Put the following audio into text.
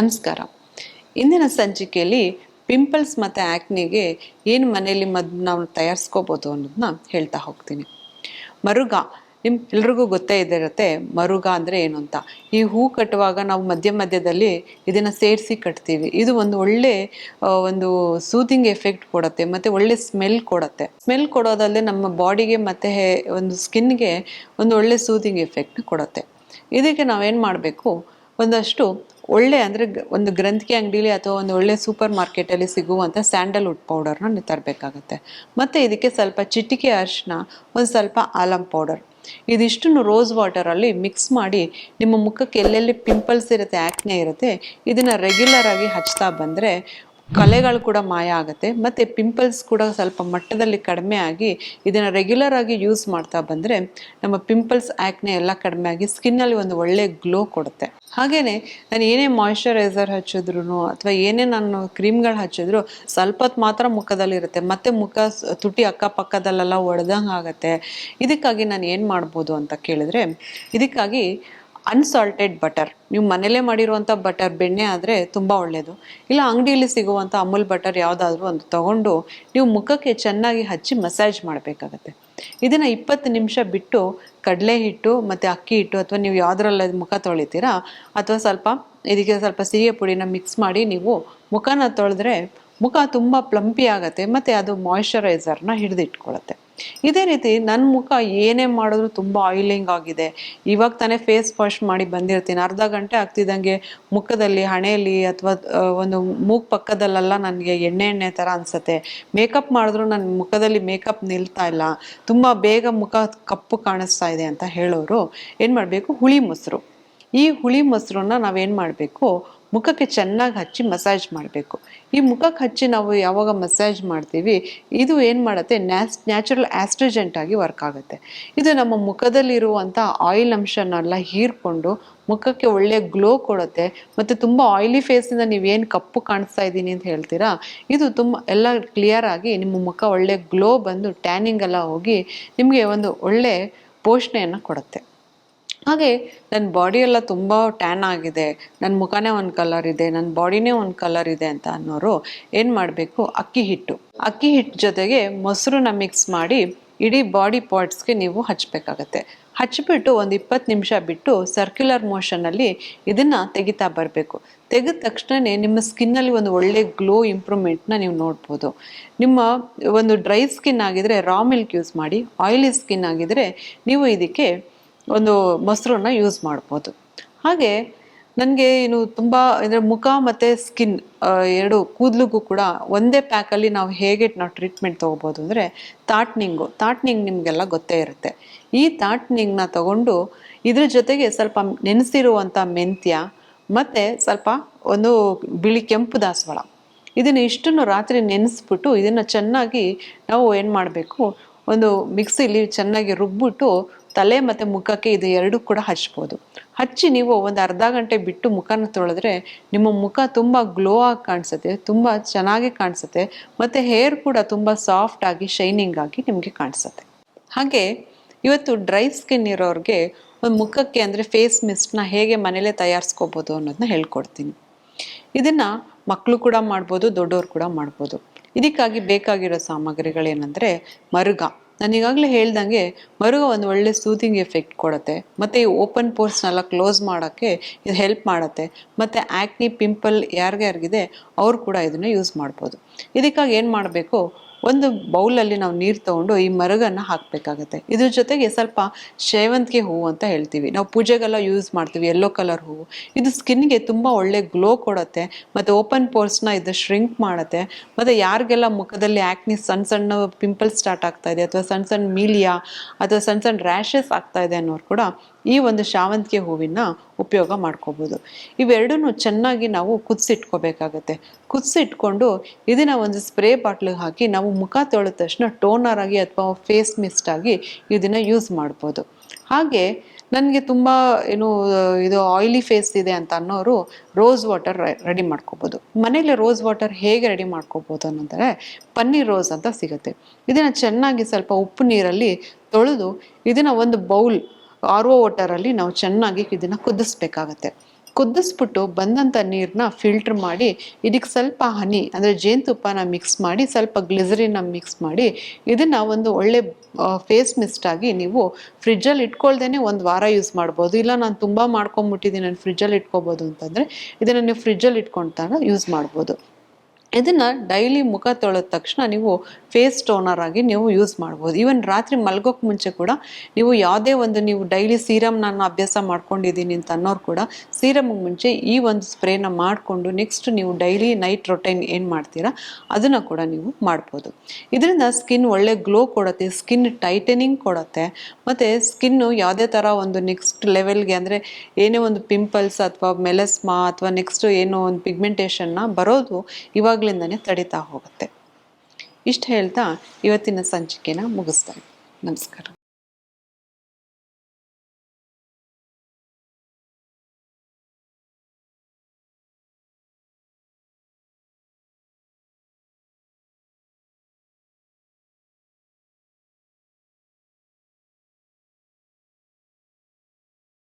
ನಮಸ್ಕಾರ. ಇಂದಿನ ಸಂಚಿಕೆಯಲ್ಲಿ ಪಿಂಪಲ್ಸ್ ಮತ್ತು ಆ್ಯಕ್ನಿಗೆ ಏನು ಮನೆಯಲ್ಲಿ ಮದ್ದು ನಾವು ತಯಾರಿಸ್ಕೋಬೋದು ಅನ್ನೋದನ್ನ ಹೇಳ್ತಾ ಹೋಗ್ತೀನಿ. ಮರುಗ ನಿಮ್ ಎಲ್ರಿಗೂ ಗೊತ್ತೇ ಇದ್ದಿರುತ್ತೆ ಮರುಗ ಅಂದರೆ ಏನು ಅಂತ. ಈ ಹೂ ಕಟ್ಟುವಾಗ ನಾವು ಮಧ್ಯ ಮಧ್ಯದಲ್ಲಿ ಇದನ್ನು ಸೇರಿಸಿ ಕಟ್ತೀವಿ. ಇದು ಒಂದು ಒಳ್ಳೆ ಒಂದು ಸೂತಿಂಗ್ ಎಫೆಕ್ಟ್ ಕೊಡುತ್ತೆ, ಮತ್ತು ಒಳ್ಳೆ ಸ್ಮೆಲ್ ಕೊಡುತ್ತೆ. ಸ್ಮೆಲ್ ಕೊಡೋದಲ್ಲದೆ ನಮ್ಮ ಬಾಡಿಗೆ ಮತ್ತು ಒಂದು ಸ್ಕಿನ್ಗೆ ಒಂದು ಒಳ್ಳೆ ಸೂತಿಂಗ್ ಎಫೆಕ್ಟ್ ಕೊಡುತ್ತೆ. ಇದಕ್ಕೆ ನಾವೇನು ಮಾಡಬೇಕು? ಒಂದಷ್ಟು ಒಳ್ಳೆ ಅಂದರೆ ಒಂದು ಗ್ರಂಥಿಕೆ ಅಂಗಡಿಲಿ ಅಥವಾ ಒಂದು ಒಳ್ಳೆ ಸೂಪರ್ ಮಾರ್ಕೆಟಲ್ಲಿ ಸಿಗುವಂಥ ಸ್ಯಾಂಡಲ್ವುಡ್ ಪೌಡರ್ನ ತರಬೇಕಾಗತ್ತೆ. ಮತ್ತು ಇದಕ್ಕೆ ಸ್ವಲ್ಪ ಚಿಟಿಕೆ ಅರಿಶಿನ ಒಂದು ಸ್ವಲ್ಪ ಆಲಂ ಪೌಡರ್. ಇದಿಷ್ಟನ್ನು ರೋಸ್ ವಾಟರಲ್ಲಿ ಮಿಕ್ಸ್ ಮಾಡಿ ನಿಮ್ಮ ಮುಖಕ್ಕೆ ಎಲ್ಲೆಲ್ಲಿ ಪಿಂಪಲ್ಸ್ ಇರುತ್ತೆ ಆ್ಯಕ್ನೆ ಇರುತ್ತೆ, ಇದನ್ನು ರೆಗ್ಯುಲರ್ ಆಗಿ ಹಚ್ತಾ ಬಂದರೆ ಕಲೆಗಳು ಕೂಡ ಮಾಯ ಆಗುತ್ತೆ, ಮತ್ತು ಪಿಂಪಲ್ಸ್ ಕೂಡ ಸ್ವಲ್ಪ ಮಟ್ಟದಲ್ಲಿ ಕಡಿಮೆ ಆಗಿ ಇದನ್ನು ರೆಗ್ಯುಲರ್ ಆಗಿ ಯೂಸ್ ಮಾಡ್ತಾ ಬಂದರೆ ನಮ್ಮ ಪಿಂಪಲ್ಸ್ ಆ್ಯಕ್ನೆ ಎಲ್ಲ ಕಡಿಮೆ ಆಗಿ ಸ್ಕಿನ್ನಲ್ಲಿ ಒಂದು ಒಳ್ಳೆ ಗ್ಲೋ ಕೊಡುತ್ತೆ. ಹಾಗೆಯೇ ನಾನು ಏನೇ ಮಾಯಿಶ್ಚರೈಸರ್ ಹಚ್ಚಿದ್ರು ಅಥವಾ ಏನೇ ನಾನು ಕ್ರೀಮ್ಗಳು ಹಚ್ಚಿದ್ರು ಸ್ವಲ್ಪ ಮಾತ್ರ ಮುಖದಲ್ಲಿರುತ್ತೆ ಮತ್ತೆ ಮುಖ ತುಟಿ ಅಕ್ಕಪಕ್ಕದಲ್ಲೆಲ್ಲ ಒಡೆದಂಗೆ ಆಗುತ್ತೆ. ಇದಕ್ಕಾಗಿ ನಾನು ಏನು ಮಾಡ್ಬೋದು ಅಂತ ಕೇಳಿದ್ರೆ, ಇದಕ್ಕಾಗಿ ಅನ್ಸಾಲ್ಟೆಡ್ ಬಟರ್ ನೀವು ಮನೇಲೇ ಮಾಡಿರುವಂಥ ಬಟರ್ ಬೆಣ್ಣೆ ಆದರೆ ತುಂಬ ಒಳ್ಳೆಯದು ಇಲ್ಲ, ಅಂಗಡಿಯಲ್ಲಿ ಸಿಗುವಂಥ ಅಮೂಲ್ ಬಟರ್ ಯಾವುದಾದ್ರೂ ಒಂದು ತಗೊಂಡು ನೀವು ಮುಖಕ್ಕೆ ಚೆನ್ನಾಗಿ ಹಚ್ಚಿ ಮಸಾಜ್ ಮಾಡಬೇಕಾಗತ್ತೆ. ಇದನ್ನು ಇಪ್ಪತ್ತು ನಿಮಿಷ ಬಿಟ್ಟು ಕಡಲೆ ಹಿಟ್ಟು ಮತ್ತು ಅಕ್ಕಿ ಹಿಟ್ಟು ಅಥವಾ ನೀವು ಯಾವುದ್ರಲ್ಲಿ ಮುಖ ತೊಳಿತೀರಾ ಅಥವಾ ಸ್ವಲ್ಪ ಇದಕ್ಕೆ ಸ್ವಲ್ಪ ಸಿಹಿಯ ಪುಡಿನ ಮಿಕ್ಸ್ ಮಾಡಿ ನೀವು ಮುಖನ ತೊಳೆದ್ರೆ ಮುಖ ತುಂಬ ಪ್ಲಂಪಿ ಆಗುತ್ತೆ ಮತ್ತು ಅದು ಮಾಯ್ಶ್ಚರೈಸರ್ನ ಹಿಡಿದಿಟ್ಕೊಳ್ಳುತ್ತೆ ಇದೇ ರೀತಿ ನನ್ನ ಮುಖ ಏನೇ ಮಾಡಿದ್ರು ತುಂಬ ಆಯಿಲಿಂಗ್ ಆಗಿದೆ. ಇವಾಗ ತಾನೇ ಫೇಸ್ ವಾಶ್ ಮಾಡಿ ಬಂದಿರ್ತೀನಿ. ಅರ್ಧ ಗಂಟೆ ಆಗ್ತಿದ್ದಂಗೆ ಮುಖದಲ್ಲಿ, ಹಣೆಯಲ್ಲಿ ಅಥವಾ ಒಂದು ಮೂಗ್ ಪಕ್ಕದಲ್ಲೆಲ್ಲ ನನಗೆ ಎಣ್ಣೆ ಎಣ್ಣೆ ಥರ ಅನಿಸುತ್ತೆ. ಮೇಕಪ್ ಮಾಡಿದ್ರು ನನ್ನ ಮುಖದಲ್ಲಿ ಮೇಕಪ್ ನಿಲ್ತಾ ಇಲ್ಲ. ತುಂಬ ಬೇಗ ಮುಖ ಕಪ್ಪು ಕಾಣಿಸ್ತಾ ಇದೆ ಅಂತ ಹೇಳೋರು ಏನು ಮಾಡಬೇಕು? ಹುಳಿ ಮೊಸರು. ಈ ಹುಳಿ ಮೊಸರನ್ನ ನಾವೇನು ಮಾಡಬೇಕು? ಮುಖಕ್ಕೆ ಚೆನ್ನಾಗಿ ಹಚ್ಚಿ ಮಸಾಜ್ ಮಾಡಬೇಕು. ಈ ಮುಖಕ್ಕೆ ಹಚ್ಚಿ ನಾವು ಯಾವಾಗ ಮಸಾಜ್ ಮಾಡ್ತೀವಿ, ಇದು ಏನು ಮಾಡುತ್ತೆ? ನ್ಯಾಸ್, ನ್ಯಾಚುರಲ್ ಆಸ್ಟ್ರಿಜೆಂಟ್ ಆಗಿ ವರ್ಕ್ ಆಗುತ್ತೆ. ಇದು ನಮ್ಮ ಮುಖದಲ್ಲಿರುವಂಥ ಆಯಿಲ್ ಅಂಶನೆಲ್ಲ ಹೀರ್ಕೊಂಡು ಮುಖಕ್ಕೆ ಒಳ್ಳೆಯ ಗ್ಲೋ ಕೊಡುತ್ತೆ. ಮತ್ತು ತುಂಬ ಆಯಿಲಿ ಫೇಸಿಂದ ನೀವೇನು ಕಪ್ಪು ಕಾಣಿಸ್ತಾ ಇದ್ದೀನಿ ಅಂತ ಹೇಳ್ತೀರಾ? ಇದು ತುಂಬ, ಎಲ್ಲ ಕ್ಲಿಯರ್ ಆಗಿ ನಿಮ್ಮ ಮುಖ ಒಳ್ಳೆ ಗ್ಲೋ ಬಂದು ಟ್ಯಾನಿಂಗ್ ಎಲ್ಲ ಹೋಗಿ ನಿಮಗೆ ಒಂದು ಒಳ್ಳೆ ಪೋಷಣೆಯನ್ನು ಕೊಡುತ್ತೆ. ಹಾಗೆ ನನ್ನ ಬಾಡಿ ಎಲ್ಲ ತುಂಬ ಟ್ಯಾನ್ ಆಗಿದೆ. ನನ್ನ ಮುಖನೇ ಒಂದು ಕಲರ್ ಇದೆ ನನ್ನ ಬಾಡಿನೇ ಒಂದು ಕಲರ್ ಇದೆ ಅಂತ ಅನ್ನೋರು ಏನು ಮಾಡಬೇಕು? ಅಕ್ಕಿ ಹಿಟ್ಟು. ಅಕ್ಕಿ ಹಿಟ್ಟು ಜೊತೆಗೆ ಮೊಸರನ್ನ ಮಿಕ್ಸ್ ಮಾಡಿ ಇಡೀ ಬಾಡಿ ಪಾರ್ಟ್ಸ್ಗೆ ನೀವು ಹಚ್ಚಬೇಕಾಗತ್ತೆ ಹಚ್ಚಿಬಿಟ್ಟು ಒಂದು ಇಪ್ಪತ್ತು ನಿಮಿಷ ಬಿಟ್ಟು ಸರ್ಕ್ಯುಲರ್ ಮೋಷನಲ್ಲಿ ಇದನ್ನು ತೆಗಿತಾ ಬರಬೇಕು. ತೆಗೆದ ತಕ್ಷಣವೇ ನಿಮ್ಮ ಸ್ಕಿನ್ನಲ್ಲಿ ಒಂದು ಒಳ್ಳೆ ಗ್ಲೋ ಇಂಪ್ರೂವ್ಮೆಂಟ್ನ ನೀವು ನೋಡ್ಬೋದು. ನಿಮ್ಮ ಒಂದು ಡ್ರೈ ಸ್ಕಿನ್ ಆಗಿದ್ರೆ ರಾ ಮಿಲ್ಕ್ ಯೂಸ್ ಮಾಡಿ ಆಯಿಲಿ ಸ್ಕಿನ್ ಆಗಿದ್ರೆ ನೀವು ಇದಕ್ಕೆ ಒಂದು ಮೊಸರನ್ನ ಯೂಸ್ ಮಾಡ್ಬೋದು. ಹಾಗೆ ನನಗೆ ಏನು ತುಂಬ ಅಂದರೆ ಮುಖ ಮತ್ತು ಸ್ಕಿನ್ ಎರಡು ಕೂದಲಿಗೂ ಕೂಡ ಒಂದೇ ಪ್ಯಾಕಲ್ಲಿ ನಾವು ಹೇಗೆ ನಾವು ಟ್ರೀಟ್ಮೆಂಟ್ ತೊಗೋಬೋದು ಅಂದರೆ ತಾಟ್ನಿಂಗು. ತಾಟ್ನಿಂಗ್ ನಿಮಗೆಲ್ಲ ಗೊತ್ತೇ ಇರುತ್ತೆ. ಈ ತಾಟ್ನಿಂಗ್ನ ತಗೊಂಡು ಇದ್ರ ಜೊತೆಗೆ ಸ್ವಲ್ಪ ನೆನೆಸಿರುವಂಥ ಮೆಂತ್ಯ ಮತ್ತು ಸ್ವಲ್ಪ ಒಂದು ಬಿಳಿ ಕೆಂಪು ದಾಸವಾಳ. ಇದನ್ನು ಇಷ್ಟನ್ನು ರಾತ್ರಿ ನೆನೆಸ್ಬಿಟ್ಟು ಇದನ್ನು ಚೆನ್ನಾಗಿ ನಾವು ಏನು ಮಾಡಬೇಕು, ಒಂದು ಮಿಕ್ಸಿಲಿ ಚೆನ್ನಾಗಿ ರುಬ್ಬಿಟ್ಟು ತಲೆ ಮತ್ತು ಮುಖಕ್ಕೆ ಇದು ಎರಡೂ ಕೂಡ ಹಚ್ಬೋದು. ಹಚ್ಚಿ ನೀವು ಒಂದು ಅರ್ಧ ಗಂಟೆ ಬಿಟ್ಟು ಮುಖನ ತೊಳೆದ್ರೆ ನಿಮ್ಮ ಮುಖ ತುಂಬ ಗ್ಲೋ ಆಗಿ ಕಾಣಿಸುತ್ತೆ, ತುಂಬ ಚೆನ್ನಾಗಿ ಕಾಣಿಸುತ್ತೆ, ಮತ್ತು ಹೇರ್ ಕೂಡ ತುಂಬ ಸಾಫ್ಟ್ ಆಗಿ ಶೈನಿಂಗ್ ಆಗಿ ನಿಮಗೆ ಕಾಣಿಸುತ್ತೆ. ಹಾಗೆ ಇವತ್ತು ಡ್ರೈ ಸ್ಕಿನ್ ಇರೋರಿಗೆ ಒಂದು ಮುಖಕ್ಕೆ ಅಂದರೆ ಫೇಸ್ ಮಿಸ್ಟ್ನ ಹೇಗೆ ಮನೇಲೇ ತಯಾರಿಸ್ಕೋಬೋದು ಅನ್ನೋದನ್ನ ಹೇಳ್ಕೊಡ್ತೀನಿ. ಇದನ್ನು ಮಕ್ಕಳು ಕೂಡ ಮಾಡ್ಬೋದು ದೊಡ್ಡವರು ಕೂಡ ಮಾಡ್ಬೋದು. ಇದಕ್ಕಾಗಿ ಬೇಕಾಗಿರೋ ಸಾಮಗ್ರಿಗಳೇನೆಂದರೆ ಮರುಗ. ನಾನು ಈಗಾಗಲೇ ಹೇಳ್ದಂಗೆ ಮರುಗ ಒಂದು ಒಳ್ಳೆ ಸೂತಿಂಗ್ ಎಫೆಕ್ಟ್ ಕೊಡುತ್ತೆ. ಮತ್ತು ಈ ಓಪನ್ ಪೋರ್ಸ್ನೆಲ್ಲ ಕ್ಲೋಸ್ ಮಾಡೋಕ್ಕೆ ಇದು ಹೆಲ್ಪ್ ಮಾಡುತ್ತೆ. ಮತ್ತು ಆ್ಯಕ್ನಿ ಪಿಂಪಲ್ ಯಾರಿಗ್ಯಾರಿಗಿದೆ, ಅವ್ರು ಕೂಡ ಇದನ್ನು ಯೂಸ್ ಮಾಡ್ಬೋದು. ಇದಕ್ಕಾಗಿ ಏನು ಮಾಡಬೇಕು? ಒಂದು ಬೌಲಲ್ಲಿ ನಾವು ನೀರು ತಗೊಂಡು ಈ ಮರಗನ್ನು ಹಾಕಬೇಕಾಗತ್ತೆ. ಇದ್ರ ಜೊತೆಗೆ ಸ್ವಲ್ಪ ಸೇವಂತಿಗೆ ಹೂವು ಅಂತ ಹೇಳ್ತೀವಿ. ನಾವು ಪೂಜೆಗೆಲ್ಲ ಯೂಸ್ ಮಾಡ್ತೀವಿ ಯೆಲ್ಲೋ ಕಲರ್ ಹೂವು. ಇದು ಸ್ಕಿನ್ಗೆ ತುಂಬ ಒಳ್ಳೆ ಗ್ಲೋ ಕೊಡುತ್ತೆ, ಮತ್ತು ಓಪನ್ ಪೋರ್ಸ್ನ ಇದು ಶ್ರಿಂಕ್ ಮಾಡುತ್ತೆ, ಮತ್ತು ಯಾರಿಗೆಲ್ಲ ಮುಖದಲ್ಲಿ ಆ್ಯಕ್ನಿ ಸಣ್ಣ ಸಣ್ಣ ಪಿಂಪಲ್ಸ್ ಸ್ಟಾರ್ಟ್ ಆಗ್ತಾ ಇದೆ, ಅಥವಾ ಸಣ್ಣ ಸಣ್ಣ ಮೀಲಿಯಾ ಅಥವಾ ಸಣ್ಣ ಸಣ್ಣ ರ್ಯಾಷಸ್ ಆಗ್ತಾ ಇದೆ ಅನ್ನೋರು ಕೂಡ ಈ ಒಂದು ಶಾವಂತಿಗೆ ಹೂವಿನ ಉಪಯೋಗ ಮಾಡ್ಕೋಬೋದು. ಇವೆರಡೂ ಚೆನ್ನಾಗಿ ನಾವು ಕುದಿಸಿಟ್ಕೋಬೇಕಾಗತ್ತೆ. ಕುದಿಸಿಟ್ಕೊಂಡು ಇದನ್ನು ಒಂದು ಸ್ಪ್ರೇ ಬಾಟ್ಲಿಗೆ ಹಾಕಿ ನಾವು ಮುಖ ತೊಳೆದ ತಕ್ಷಣ ಟೋನರ್ ಆಗಿ ಅಥವಾ ಫೇಸ್ ಮಿಸ್ಟ್ ಆಗಿ ಇದನ್ನು ಯೂಸ್ ಮಾಡ್ಬೋದು. ಹಾಗೆ ನನಗೆ ತುಂಬ ಏನು, ಇದು ಆಯಿಲಿ ಫೇಸ್ ಇದೆ ಅಂತ ಅನ್ನೋರು ರೋಸ್ ವಾಟರ್ ರೆಡಿ ಮಾಡ್ಕೋಬೋದು. ಮನೇಲಿ ರೋಸ್ ವಾಟರ್ ಹೇಗೆ ರೆಡಿ ಮಾಡ್ಕೋಬೋದು ಅನ್ನೋದ್ರೆ ಪನ್ನೀರ್ ರೋಸ್ ಅಂತ ಸಿಗುತ್ತೆ. ಇದನ್ನು ಚೆನ್ನಾಗಿ ಸ್ವಲ್ಪ ಉಪ್ಪು ನೀರಲ್ಲಿ ತೊಳೆದು ಇದನ್ನು ಒಂದು ಬೌಲ್ ಆರ್ ಒ ವಾಟರಲ್ಲಿ ನಾವು ಚೆನ್ನಾಗಿ ಇದನ್ನು ಕುದಿಸ್ಬೇಕಾಗತ್ತೆ. ಕುದಿಸ್ಬಿಟ್ಟು ಬಂದಂಥ ನೀರನ್ನ ಫಿಲ್ಟ್ರ್ ಮಾಡಿ, ಇದಕ್ಕೆ ಸ್ವಲ್ಪ ಹನಿ, ಅಂದರೆ ಜೇನುತುಪ್ಪನ ಮಿಕ್ಸ್ ಮಾಡಿ, ಸ್ವಲ್ಪ ಗ್ಲಿಸರಿನ ಮಿಕ್ಸ್ ಮಾಡಿ, ಇದನ್ನು ಒಂದು ಒಳ್ಳೆ ಫೇಸ್ ಮಿಸ್ಟ್ ಆಗಿ ನೀವು ಫ್ರಿಜ್ಜಲ್ಲಿ ಇಟ್ಕೊಳ್ದೇ ಒಂದು ವಾರ ಯೂಸ್ ಮಾಡ್ಬೋದು. ಇಲ್ಲ ನಾನು ತುಂಬ ಮಾಡ್ಕೊಂಬಿಟ್ಟಿದ್ದೀನಿ ನಾನು ಫ್ರಿಜ್ಜಲ್ಲಿ ಇಟ್ಕೋಬೋದು ಅಂತಂದರೆ ಇದನ್ನು ನೀವು ಫ್ರಿಜ್ಜಲ್ಲಿ ಇಟ್ಕೊಂಡಾಗ ಯೂಸ್ ಮಾಡ್ಬೋದು. ಇದನ್ನು ಡೈಲಿ ಮುಖ ತೊಳೆದ ತಕ್ಷಣ ನೀವು ಫೇಸ್ ಟೋನರ್ ಆಗಿ ನೀವು ಯೂಸ್ ಮಾಡ್ಬೋದು. ಈವನ್ ರಾತ್ರಿ ಮಲ್ಗೋಕೆ ಮುಂಚೆ ಕೂಡ ನೀವು ಯಾವುದೇ ಒಂದು ನೀವು ಡೈಲಿ ಸೀರಮ್ ನಾನು ಅಭ್ಯಾಸ ಮಾಡ್ಕೊಂಡಿದ್ದೀನಿ ಅಂತ ಅನ್ನೋರು ಕೂಡ ಸೀರಮ್ಗೆ ಮುಂಚೆ ಈ ಒಂದು ಸ್ಪ್ರೇನ ಮಾಡಿಕೊಂಡು ನೆಕ್ಸ್ಟ್ ನೀವು ಡೈಲಿ ನೈಟ್ ರೊಟೈನ್ ಏನು ಮಾಡ್ತೀರಾ ಅದನ್ನು ಕೂಡ ನೀವು ಮಾಡ್ಬೋದು. ಇದರಿಂದ ಸ್ಕಿನ್ ಒಳ್ಳೆ ಗ್ಲೋ ಕೊಡುತ್ತೆ ಸ್ಕಿನ್ ಟೈಟನಿಂಗ್ ಕೊಡುತ್ತೆ, ಮತ್ತು ಸ್ಕಿನ್ನು ಯಾವುದೇ ಥರ ಒಂದು ನೆಕ್ಸ್ಟ್ ಲೆವೆಲ್ಗೆ ಅಂದರೆ ಏನೇ ಒಂದು ಪಿಂಪಲ್ಸ್ ಅಥವಾ ಮೆಲಸ್ಮಾ ಅಥವಾ ನೆಕ್ಸ್ಟ್ ಏನೋ ಒಂದು ಪಿಗ್ಮೆಂಟೇಷನ್ನ ಬರೋದು ಇವಾಗಲಿಂದನೇ ತಡೀತಾ ಹೋಗುತ್ತೆ. ಇಷ್ಟು ಹೇಳ್ತಾ ಇವತ್ತಿನ ಸಂಚಿಕೆನ ಮುಗಿಸ್ತೇನೆ. ನಮಸ್ಕಾರ.